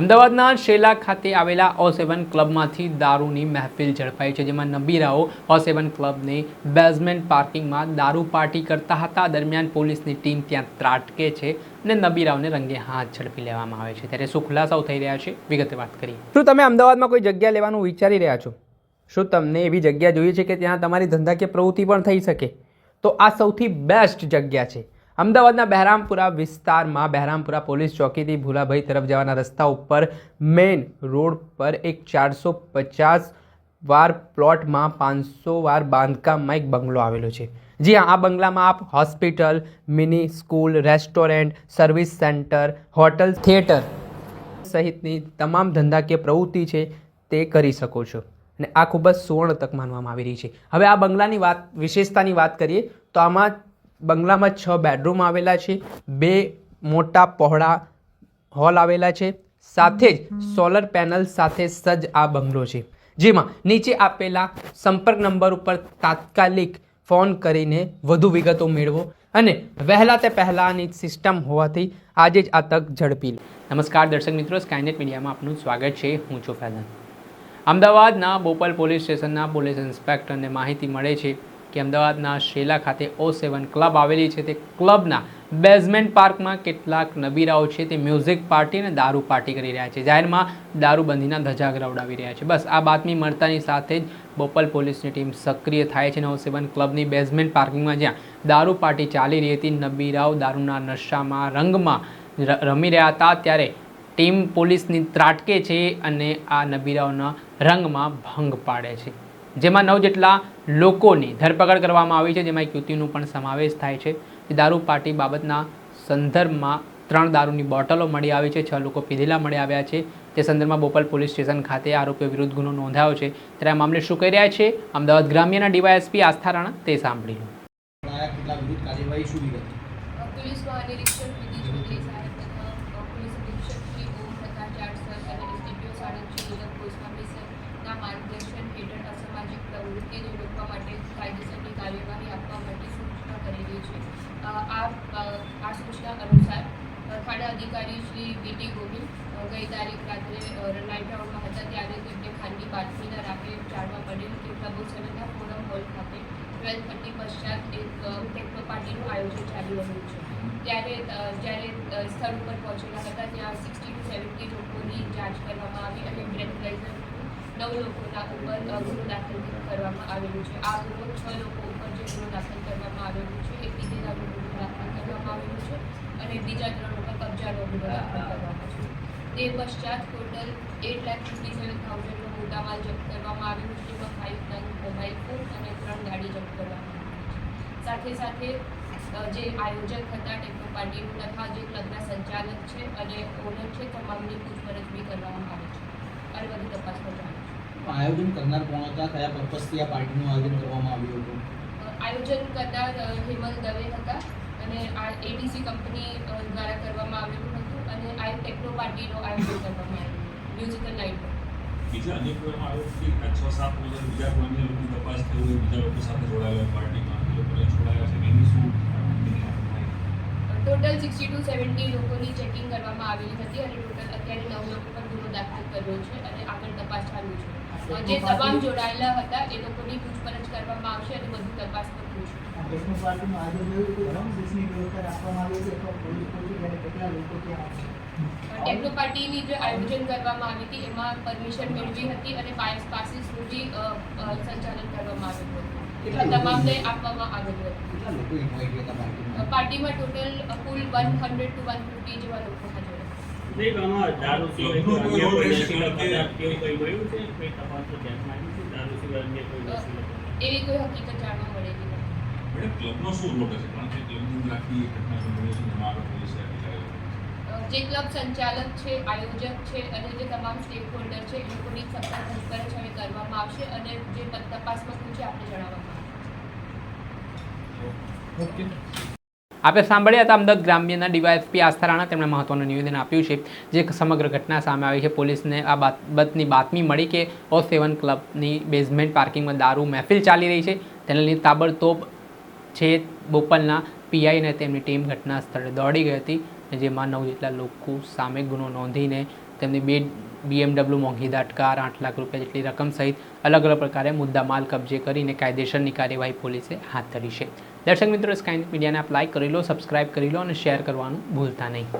અમદાવાદના શેલા ખાતે આવેલા ઓ સેવન ક્લબમાંથી દારૂની મહેફિલ ઝડપાઈ છે, જેમાં નબીરાઓ ઓ સેવન ક્લબની બેઝમેન્ટ પાર્કિંગમાં દારૂ પાર્ટી કરતા હતા. દરમિયાન પોલીસની ટીમ ત્યાં ત્રાટકે છે અને નબીરાઓને રંગે હાથ ઝડપી લેવામાં આવે છે. ત્યારે શું ખુલાસાઓ થઈ રહ્યા છે? વિગતે વાત કરીએ. શું તમે અમદાવાદમાં કોઈ જગ્યા લેવાનું વિચારી રહ્યા છો? શું તમને એવી જગ્યા જોઈએ છે કે ત્યાં તમારી ધંધાકીય પ્રવૃત્તિ પણ થઈ શકે? તો આ સૌથી બેસ્ટ જગ્યા છે. અમદાવાદના બહેરામપુરા વિસ્તારમાં બહેરામપુરા પોલીસ ચોકીથી ભૂલાભાઈ તરફ જવાના રસ્તા ઉપર મેઇન રોડ પર એક ચારસો પચાસ વાર પ્લોટમાં પાંચસો વાર બાંધકામમાં એક બંગલો આવેલો છે. જી હા આ બંગલામાં આપ hospital, mini school, restaurant, service centre, hotel, theatre સહિતની તમામ ધંધાકીય પ્રવૃત્તિ છે તે કરી શકો છો. અને આ ખૂબ જ સુવર્ણ તક માનવામાં આવી રહી છે. હવે આ બંગલાની વાત, વિશેષતાની વાત કરીએ તો આમાં બંગલામાં છ બેડરૂમ આવેલા છે બે મોટા પહોળા હોલ આવેલા છે સાથે જ સોલર પેનલ સાથે સજ્જ આ બંગલો છે. જેમાં નીચે આપેલા સંપર્ક નંબર ઉપર તાત્કાલિક ફોન કરીને વધુ વિગતો મેળવો અને વહેલા તે પહેલાંની સિસ્ટમ હોવાથી આજે જ આ તક ઝડપી લો. નમસ્કાર દર્શક મિત્રો સ્કાયનેટ મીડિયામાં આપનું સ્વાગત છે. હું છું ફેઝન. અમદાવાદના બોપલ પોલીસ સ્ટેશનના પોલીસ ઇન્સ્પેક્ટરને માહિતી મળે છે કે અમદાવાદના શેલા ખાતે ઓ સેવન ક્લબ આવેલી છે. તે ક્લબના બેઝમેન્ટ પાર્કમાં કેટલાક નબીરાઓ છે તે મ્યુઝિક પાર્ટી અને દારૂ પાર્ટી કરી રહ્યા છે. જાહેરમાં દારૂબંધીના ધજાગરા ઉડાવી રહ્યા છે. બસ, આ બાતમી મળતાની સાથે જ બોપલ પોલીસની ટીમ સક્રિય થાય છે અને ઓ સેવન ક્લબની બેઝમેન્ટ પાર્કિંગમાં જ્યાં દારૂ પાર્ટી ચાલી રહી હતી, નબીરાઓ દારૂના નશામાં રંગમાં રમી રહ્યા હતા. ત્યારે ટીમ પોલીસની ત્રાટકે છે અને આ નબીરાઓના રંગમાં ભંગ પાડે છે. જેમાં નવ જેટલા લોકોની ધરપકડ કરવામાં આવી છે જેમાં એક યુવતીનો પણ સમાવેશ થાય છે જે દારૂ પાર્ટી બાબતના સંદર્ભમાં ત્રણ દારૂની બોટલો મળી આવી છે છ લોકો પીધેલા મળી આવ્યા છે તે સંદર્ભમાં બોપલ પોલીસ સ્ટેશન ખાતે આરોપીઓ વિરુદ્ધ ગુનો નોંધાયો છે ત્યારે આ મામલે શું કહી રહ્યા છે અમદાવાદ ગ્રામ્યના ડીવાયએસપી આસ્થા રાણા તે સાંભળી લો આયા કેટલા વિરુદ્ધ કાર્યવાહી શું વિગત पुलिस महानिरीक्षक विधि चौधरी साहब तथा पुलिस अधीक्षक श्री ओम प्रकाश जाट सर અને એસડીપીઓ સાણંદ શ્રી ઉદક ગોસ્વામી સરના માર્ગદર્શન હેઠળ અસામાજિક પ્રવૃત્તિને રોકવા માટે કાયદેસરની કાર્યવાહી આપવા માટે સૂચના કરેલી છે. આ આ સૂચના અનુસાર અ, અધિકારી શ્રી વીટી ગોહિલ ગઈ તારીખ રાત્રે નાઇટ રાઉન્ડમાં હતા ત્યારે તેમને ખાનગી બાતમીના રાખે જાણવા મળેલ કે સમયના ફોરમ હોલ ખાતે ટ્વેલ્થ થર્ટી પશ્ચાત એક ટેકનો પાર્ટીનું આયોજન ચાલી રહ્યું છે. ત્યારે જ્યારે સ્થળ ઉપર પહોંચેલા હતા ત્યાં સિક્સટી ટુ સેવન્ટી લોકોની જાંચ કરવામાં નવ લોકોના ઉપર ગુનો દાખલ કરવામાં આવેલું છે. આ ગુનો છ લોકો ઉપર જે ગુનો દાખલ કરવામાં આવેલું છે એ પીધેલા ગુનો દાખલ કરવામાં આવેલું છે અને બીજા ત્રણ ઉપર કબજાનો ગુનો દાખલ કરવામાં છે. તે પશ્ચાત total eight lakh fifty seven થાઉઝન્ડનો મોટા માલ જપ્ત કરવામાં આવેલું છે, જેમાં ફાઇવ નંગ મોબાઈલ ફોન અને ત્રણ ગાડી જપ્ત કરવામાં આવી સાથે સાથે જે આયોજક હતા ટેકનો પાર્ટીનું તથા જે ક્લબના સંચાલક છે અને ઓનર છે તમામની પૂછપરછ બી કરવામાં આવે છે. અને વધુ તપાસ કરવામાં આયોજન કરનાર કોણ હતા? કયા પર્પઝથી આ પાર્ટીનું આયોજન કરવામાં આવ્યું હતું? આયોજન કરનાર હેમલ દવે હતા અને આ એડીસી કંપની દ્વારા કરવામાં આવ્યું હતું અને આ ટેકનો પાર્ટીનું આયોજન કરવામાં આવ્યું મ્યુઝિકલ નાઇટ બીજા અનેક કરવામાં આવ્યો કે છ સાત લોકો બીજા કોઈ લોકોની તપાસ થઈ હોય બીજા લોકો સાથે જોડાયેલા પાર્ટીમાં એ લોકોને જોડાયા છે એની શું? ટોટલ સિક્સટી ટુ સેવન્ટી લોકોની ચેકિંગ કરવામાં આવેલી હતી અને ટોટલ અત્યારે નવ લોકો પર ગુનો દાખલ કર્યો છે અને ચાલુ છે. જે તમામ જોડાયેલા હતા એ લોકોની પૂછપરછ કરવામાં આવશે અને વધુ તપાસ પણ ટેકનો પાર્ટીની જે આયોજન કરવામાં આવી હતી એમાં પરમિશન મેળવી હતી અને પાયસ પાસીસનું અ, સંચાલન કરવામાં આવ્યું હતું. તમામને આપવામાં આવેલું હતું. પાર્ટીમાં ટોટલ કુલ one hundred two one fifty જેવા લોકો હતા. નહીં આમાં દારૂ સિવાય કોઈ અન્ય કોઈ નશીલા પદાર્થ કેવું કંઈ મળ્યું છે? કંઈ તપાસનો ધ્યાનમાં આવ્યું છે? દારૂ સિવાય અન્ય કોઈ નશીલા એવી કોઈ હકીકત જાણવા મળેલી નથી મેડમ ક્લબનો શું રોલ હશે? કારણ કે ક્લબની અંદર ઘટના બની છે એમાં આગળ પોલીસે આખી કાર્યવાહી અ, જે ક્લબ સંચાલક છે આયોજક છે અને જે તમામ સ્ટેક હોલ્ડર છે એ લોકોની સત્તા પૂછપરછ હવે કરવામાં આવશે અને જે તપાસ તપાસમાં પૂછે આપણે જણાવવામાં આવશે. ઓકે. આપણે સાંભળ્યા હતા અમદાવાદ ગ્રામ્યના ડીવાયએસપી આસ્થા રાણા તેમણે મહત્વનું નિવેદન આપ્યું છે, જે સમગ્ર ઘટના સામે આવી છે. પોલીસને આ બાબતની બાતમી મળી કે ઓ સેવન ક્લબની બેઝમેન્ટ પાર્કિંગમાં દારૂ, મહેફિલ ચાલી રહી છે. તેને લઈને તાબડતોબ છે બોપલના પીઆઈ અને તેમની ટીમ ઘટના સ્થળે દોડી ગઈ હતી જેમાં નવ જેટલા લોકો સામે ગુનો નોંધીને તેમની બે બીએમડબલ્યુ મોંઘી દાટકાર આઠ લાખ રૂપિયા જેટલી રકમ સહિત અલગ અલગ પ્રકારે મુદ્દામાલ કબજે કરીને કાયદેસરની કાર્યવાહી પોલીસે હાથ ધરી છે. દર્શક મિત્રો સ્કાય મીડિયાને આપ લાઇક કરી લો સબસ્ક્રાઇબ કરી લો અને શેર કરવાનું ભૂલતા નહીં.